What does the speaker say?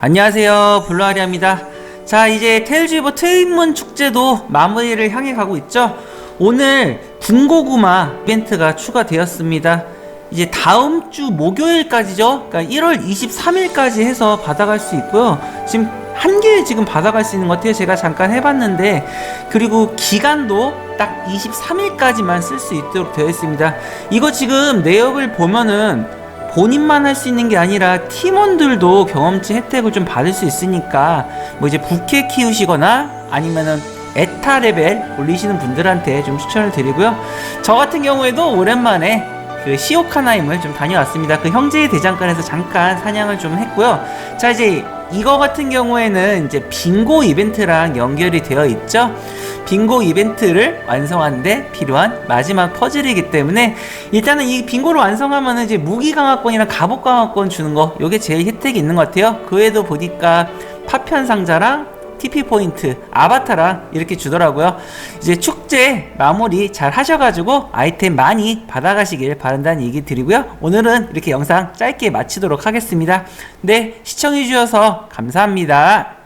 안녕하세요. 블루아리아입니다. 자 이제 테일즈이버 트윈문 축제도 마무리를 향해 가고 있죠. 오늘 군고구마 이벤트가 추가되었습니다. 이제 다음 주 목요일까지죠? 그러니까 1월 23일까지 해서 받아갈 수 있고요. 지금 한 개 지금 받아갈 수 있는 것 같아요. 제가 잠깐 해봤는데. 그리고 기간도 딱 23일까지만 쓸 수 있도록 되어 있습니다. 이거 지금 내역을 보면은 본인만 할 수 있는 게 아니라 팀원들도 경험치 혜택을 좀 받을 수 있으니까 뭐 이제 부캐 키우시거나 아니면은 에타 레벨 올리시는 분들한테 좀 추천을 드리고요. 저 같은 경우에도 오랜만에 그 시오카나임을 좀 다녀왔습니다. 그 형제의 대장간에서 잠깐 사냥을 좀 했고요. 자 이제 이거 같은 경우에는 이제 빙고 이벤트랑 연결이 되어 있죠. 빙고 이벤트를 완성하는데 필요한 마지막 퍼즐이기 때문에 일단은 이 빙고를 완성하면은 이제 무기 강화권이랑 갑옷 강화권 주는 거 요게 제일 혜택이 있는 것 같아요. 그 외에도 보니까 파편 상자랑 TP 포인트, 아바타랑 이렇게 주더라고요. 이제 축제 마무리 잘 하셔가지고 아이템 많이 받아가시길 바란다는 얘기 드리고요. 오늘은 이렇게 영상 짧게 마치도록 하겠습니다. 네, 시청해주셔서 감사합니다.